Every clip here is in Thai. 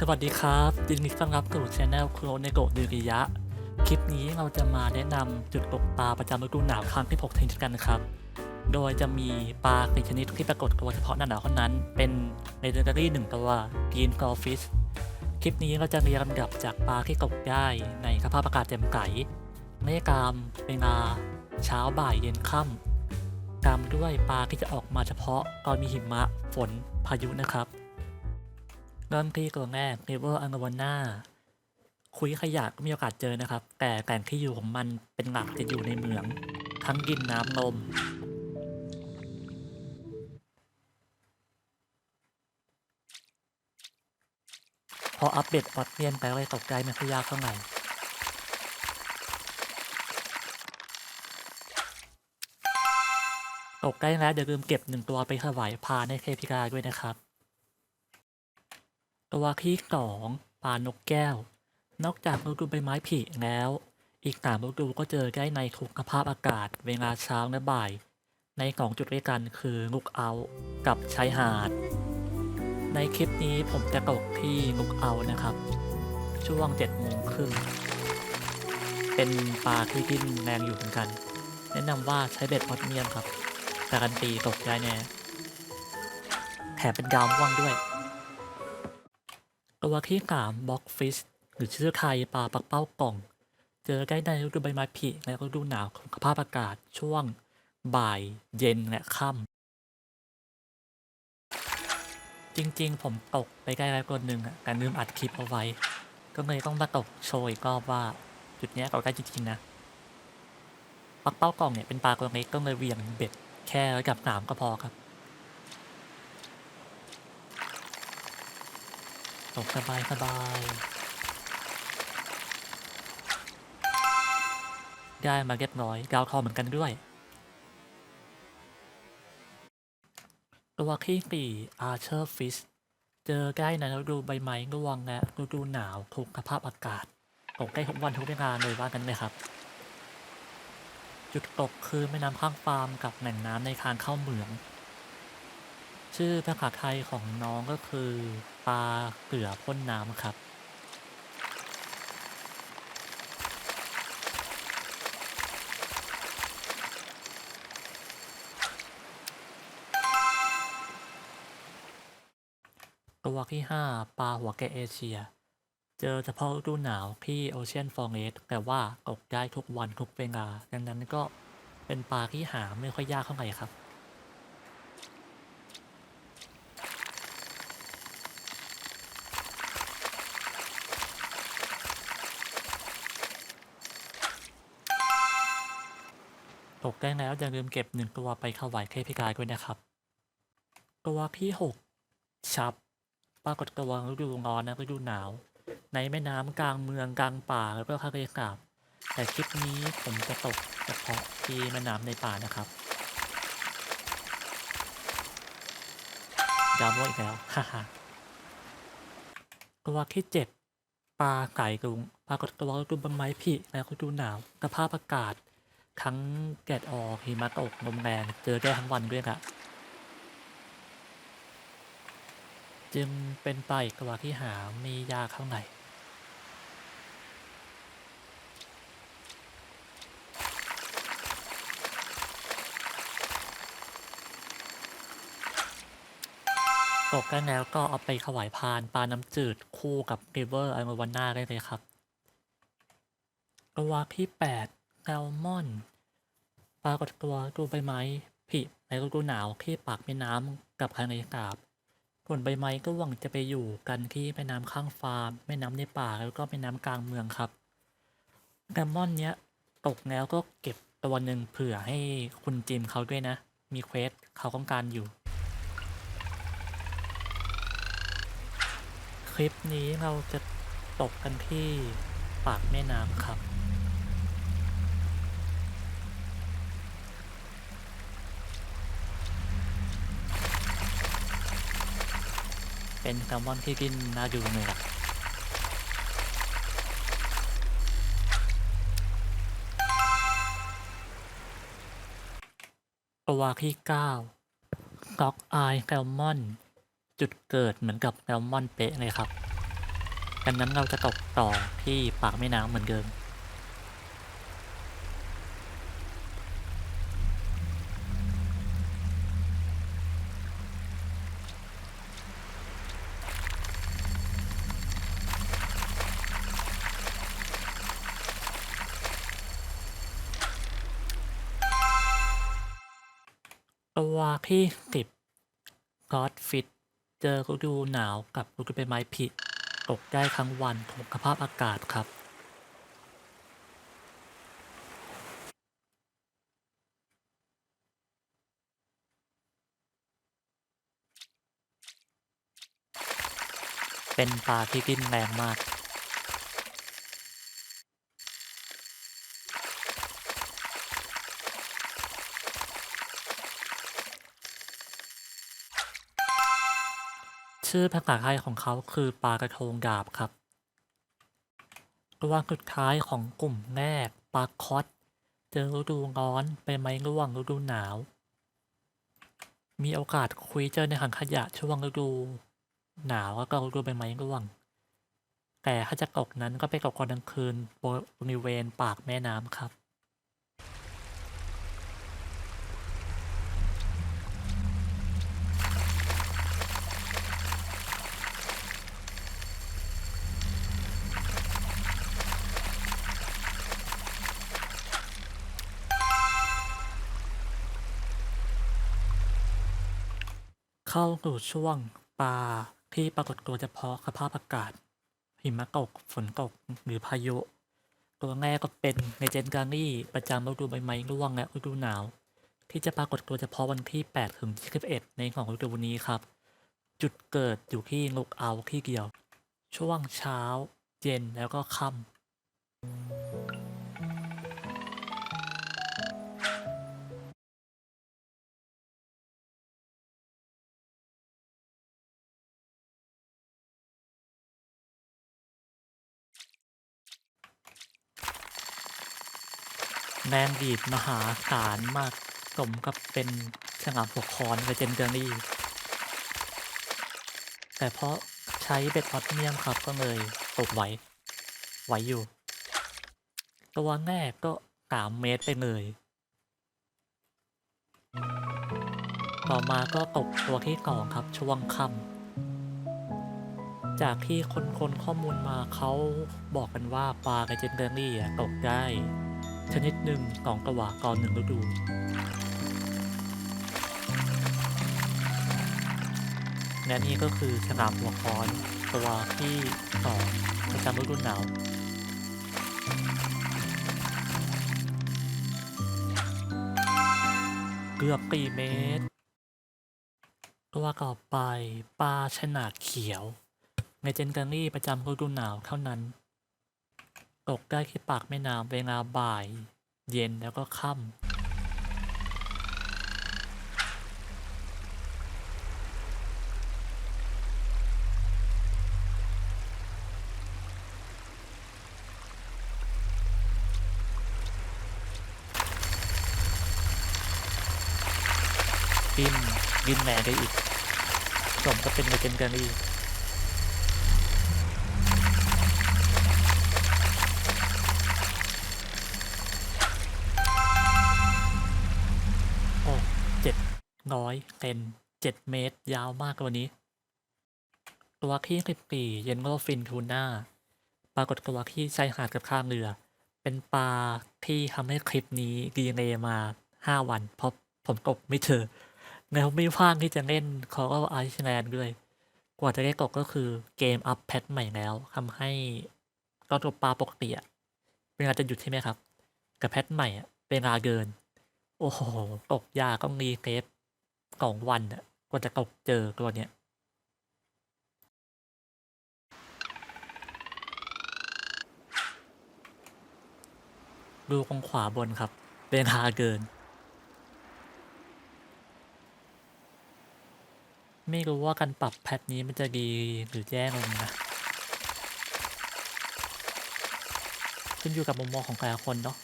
สวัสดีครับยินดีต้อนรับสู่ช anel โครเนโกดิริยะ คลิปนี้เราจะมาแนะนำจุดตกปลาประจำฤดูหนาวครั้งที่6ชนิดกันนะครับ โดยจะมีปลาสี่ชนิดที่ปรากฏตัวเฉพาะหน้าหนาวเท่านั้น เป็น legendary หนึ่งตัว green goldfish คลิปนี้เราจะเรียงลำดับจากปลาที่ตกได้ในสภาพอากาศแจ่มใสในกามเวลาเช้าบ่ายเย็นค่ำตามด้วยปลาที่จะออกมาเฉพาะตอนมีหิมะฝนพายุนะครับ เริ่มที่ตัวแรก River a n g w a n a คุยขยะก็มีโอกาสเจอนะครับ แต่แหล่งที่อยู่ของมันเป็นหลักจะอยู่ในเหมือง ทั้งดินน้ำลมพออัปเดตออดเนียนไปเลยตกใจไม่ค่อยากเท่าไหร่ตกใกล้แล้วเดี๋ยวลืมเก็บหนึ่งตัวไปถวายพานให้เทพิกาด้วยนะครับ ตัวที่สองปลานกแก้ว นอกจากฤดูใบไม้ผลิแล้ว อีกสามฤดูก็เจอได้ในทุกสภาพอากาศเวลาเช้าและบ่าย ในสองจุดด้วยกันคือลูกเอากับชายหาด ในคลิปนี้ผมจะตกที่ลูกเอานะครับ ช่วงเจ็ดโมงครึ่งเป็นปลาที่ดิ้นแรงอยู่เหมือนกัน แนะนำว่าใช้เบ็ดออดเมียมครับการันตีตกได้แน่แถมเป็นดาวม่วงด้วย ตัวที่สามบ็อกฟิชหรือชื่อไทยปลาปักเป้ากล่อง เจอได้ในฤดูใบไม้ผลิและฤดูหนาวของสภาพอากาศช่วงบ่ายเย็นและค่ำจริงๆ ผมตกไปใกล้แล้วคนหนึ่งอะแต่ลืมอัดคลิปเอาไว้ ก็เลยต้องมาตกโชว์อีกรอบว่าจุดเนี้ยตกได้จริงๆนะปักเป้ากล่องเนี่ยเป็นปลาตัวเล็กก็เลยเวียงเบ็ดแค่ระดับสามก็พอครับ ตกสบายสบาย ได้มาเรียบร้อยดาวทองเหมือนกันด้วย ตัวที่สี่ Archer Fish เจอได้ในฤดูใบไม้ร่วงและฤดูหนาวถูกสภาพอากาศ ตกได้ทุกวันทุกเวลาเลยว่ากันเลยครับ จุดตกคือแม่น้ำข้างฟาร์มกับแหล่งน้ำในทางเข้าเหมือง ชื่อภาษาไทยของน้องก็คือ ปลาเกลือพ่นน้ำครับ ตัวที่ 5 ปลาหัวแกะเอเชีย เจอเฉพาะฤดูหนาวที่โอเชียนฟอร์เรสแต่ว่าตกได้ทุกวันทุกเวลาดังนั้นก็เป็นปลาที่หาไม่ค่อยยากเท่าไหร่ครับ ตกได้แล้วอย่าลืมเก็บหนึ่งตัวไปถวายเทพิกายด้วยนะครับ ตัวที่หกชับ ปรากฏตัวฤดูร้อนนะฤดูหนาว ในแม่น้ำกลางเมืองกลางป่าแล้วก็ทะเลสาบแต่คลิปนี้ผมจะตกเฉพาะที่แม่น้ำในป่านะครับดาวโมวอีกแล้วฮ่าฮ่าตัวที่เจ็ดปลาไก่กรุงปรากฏตัวฤดูใบไม้ผลิและฤดูหนาวสภาพอากาศ ทั้งแดดออกหิมะตกลมแรงเจอได้ทั้งวันด้วยละจึงเป็นไปกตัวที่หาไม่ยากเท่าไหร่ตกกันแล้วก็เอาไปถวายพานปลาน้ำจืดคู่กับริเวอร์ไอัลวาน่าได้เลยครับตัวที่ 8 แซลมอน ปรากฏตัวดูใบไม้ผลิในฤดูหนาวที่ปากแม่น้ำกับทะเลสาบส่วนใบไม้ก็หวังจะไปอยู่กันที่แม่น้ำข้างฟาร์มแม่น้ำในป่าแล้วก็แม่น้ำกลางเมืองครับแซลมอนเนี้ยตกแล้วก็เก็บตัวหนึ่งเผื่อให้คุณจิมเขาด้วยนะ มีเควสเขาต้องการอยู่ คลิปนี้เราจะตกกันที่ปากแม่น้ำครับ เป็นแซลมอนที่กินน่าดูเลยล่ะตัวที่เก้าก๊อกอายแซลมอน จุดเกิดเหมือนกับแซลมอนเป๊ะเลยครับดังนั้นเราจะตกต่อที่ปากแม่น้ำเหมือนเดิม ตัวที่สิบก็อดฟิต เจอฤดูหนาวกับฤดูใบไม้ผลิตกได้ทั้งวันของสภาพอากาศครับเป็นปลาที่ดิ้นแรงมาก ชื่อภาษาไทยของเขาคือปลากระทงดาบครับ ตัวสุดท้ายของกลุ่มแรกปลาคอสเจอฤดูร้อนใบไม้ร่วงฤดูหนาว มีโอกาสคุยเจอในถังขยะช่วงฤดู หนาวแล้วก็ฤดูใบไม้ร่วง แต่ถ้าจะตกนั้นก็ไปตกตอนกลางคืนบริเวณปากแม่น้ำครับ เข้าสู่ช่วงปลาที่ปรากฏตัวเฉพาะสภาพอากาศ หิมะตกฝนตกหรือพายุ ตัวแรกก็เป็นเนเจนการีประจำฤดูใบไม้ร่วงและฤดูหนาว ที่จะปรากฏตัวเฉพาะวันที่ 8 ถึง 21 ในของฤดูนี้ครับ จุดเกิดอยู่ที่นกเอาที่เดียว ช่วงเช้า เย็นแล้วก็ค่ำ แรงดีดมหาศาลมากสมกับเป็นฉลามหัวคอนเลเจนเดอรี่ แต่เพราะใช้เบ็ดออดเมียมครับก็เลยตกไหวไหวอยู่ ตัวแรกก็สามเมตรไปเลย ต่อมาก็ตกตัวที่สองครับช่วงค่ำจากที่คนคนๆข้อมูลมาเขาบอกกันว่าปลาเลเจนเดอรี่ตกได้ ชนิดหนึ่งสองกระหวาก่อนหนึ่งฤดูและนี่ก็คือฉลามหัวค้อนตัวที่สองประจำฤดูหนาวเกือบปีเมตร ตัวต่อไปปลาฉนาดเขียวในเจนกอรี่ประจำฤดูหนาวเท่านั้น ตกได้ที่ปากแม่น้ำเวลาบ่าย เย็นแล้วก็ค่ำกินกินแหนได้อีกสมก็เป็นในเจนเกอรี่ ร้อยเซนเจ็ดเมตร ยาวมากกว่านี้ ตัวที่สิบสี่เยนโกฟินทูน่าปรากฏตัวที่ชายหาดกับข้างเรือ เป็นปลาที่ทำให้คลิปนี้ดีเลยมาห้าวัน เพราะผมกบไม่เจอแล้วไม่ว่างที่จะเล่นคอ r ไอซ์แลนด์ด้วย กว่าจะได้ตกก็คือเกมอัพแพทใหม่แล้วทำให้ตอนตกปลาปกติอะเวลาจะหยุดใช่ไหมครับ กับแพทใหม่อะเวลาเกิน โอ้โห ตกยากต้องรีเซฟ สองวันอะกว่าจะตกเจอตัวเนี้ยดูตรงขวาบนครับเวลาเกิน ไม่รู้ว่าการปรับแพทนี้มันจะดีหรือแย่ลงนะขึ้นอยู่กับมุมมองของแต่ละคนเนาะ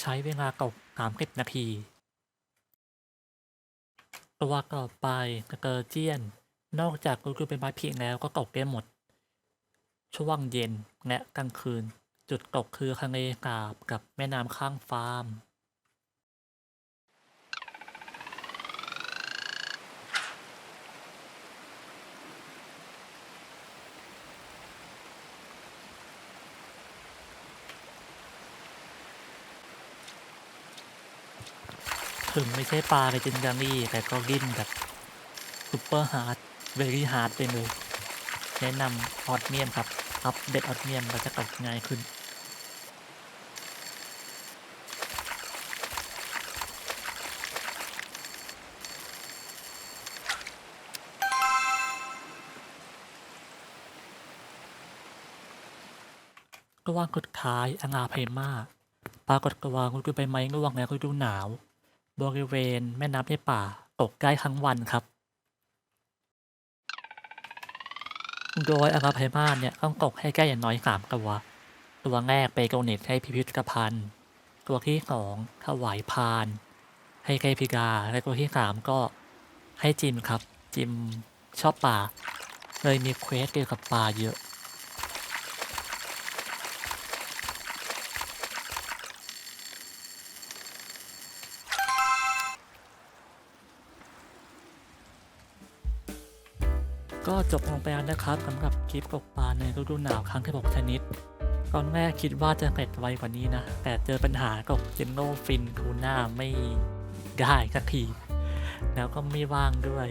ใช้เวลาตกสามสิบนาที ตัวต่อไปกระเกอร์เจียน นอกจากก็คือเป็นไม้พิงแล้วก็ตกได้หมด ช่วงเย็นและกลางคืน จุดตกคือทะเลสาบกับแม่น้ำข้างฟาร์ม ถึงไม่ใช่ปลาในจินดารี่แต่ก็ดิ้นแบบซูเปอร์ฮาร์ดเวรี่ฮาร์ดไปเลยแนะนำออดเมียมครับ อัปเดตออดเมียมเราจะตกง่ายขึ้น ก็ว่างสุดท้ายอังาไพมา ปรากฏกว่าคุณคือใบไม้ร่วงแล้วฤดูหนาว บริเวณแม่น้ำในป่าตกได้ทั้งวันครับ โดยอาราไพมาเนี่ยต้องตกให้ใกล้อย่างน้อยสามตัว ตัวแรกไปโกเนตให้พิพิธภัณฑ์ ตัวที่สองถวายพาน ให้ไกพิกา และตัวที่สามก็ให้จิมครับ จิมชอบป่า เลยมีเควสเกี่ยวกับป่าเยอะ ก็จบลงไปแล้วนะครับสำหรับคลิปตกปลาในฤดูหนาวครั้งที่6ชนิด ตอนแรกคิดว่าจะเสร็จไวกว่านี้นะ แต่เจอปัญหากับเจนโนฟินทูน่าไม่ได้สักที แล้วก็ไม่ว่างด้วย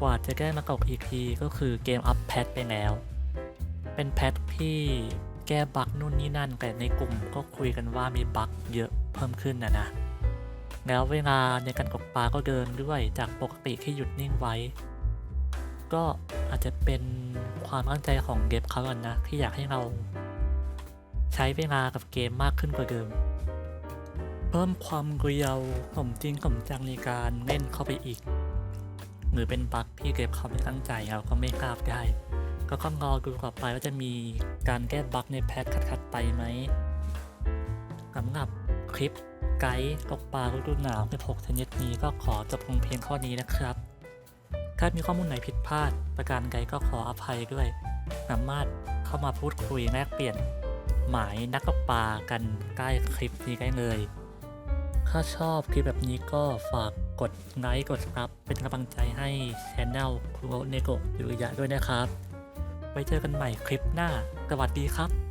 กว่าจะแก้มาตกอีกทีก็คือเกมอัพแพทไปแล้ว เป็นแพทที่แก้บั๊กนู่นนี่นั่น แต่ในกลุ่มก็คุยกันว่ามีบั๊กเยอะเพิ่มขึ้นนะนะ แล้วเวลาในการตกปลาก็เดินด้วยจากปกติที่หยุดนิ่งไว้ ก็อาจจะเป็นความตั้งใจของเกมเขาอะนะ ที่อยากให้เราใช้เวลากับเกมมากขึ้นกว่าเดิม เพิ่มความเรียวสมจริงสมจังในการเล่นเข้าไปอีก หรือเป็นบั๊กที่เกมเขาไม่ตั้งใจเราก็ไม่ทราบได้ ก็ต้องรอดูต่อไปว่าจะมีการแก้บั๊กในแพทคัดๆไปไหมสำหรับคลิปไกด์ตกปลาฤดูหนาว16ชนิดนี้ก็ขอจบลงเพียงข้อนี้นะครับ ถ้ามีข้อมูลไหนผิดพลาด ประการใดก็ขออภัยด้วย สามารถเข้ามาพูดคุยแลกเปลี่ยน หมายนักตกปลากันใกล้คลิปนี้ได้เลย ถ้าชอบคลิปแบบนี้ก็ฝากกดไลค์กดซับเป็นกำลังใจให้ช anel คุโรเนโกะยุริยะด้วยนะครับ ไว้เจอกันใหม่คลิปหน้า สวัสดีครับ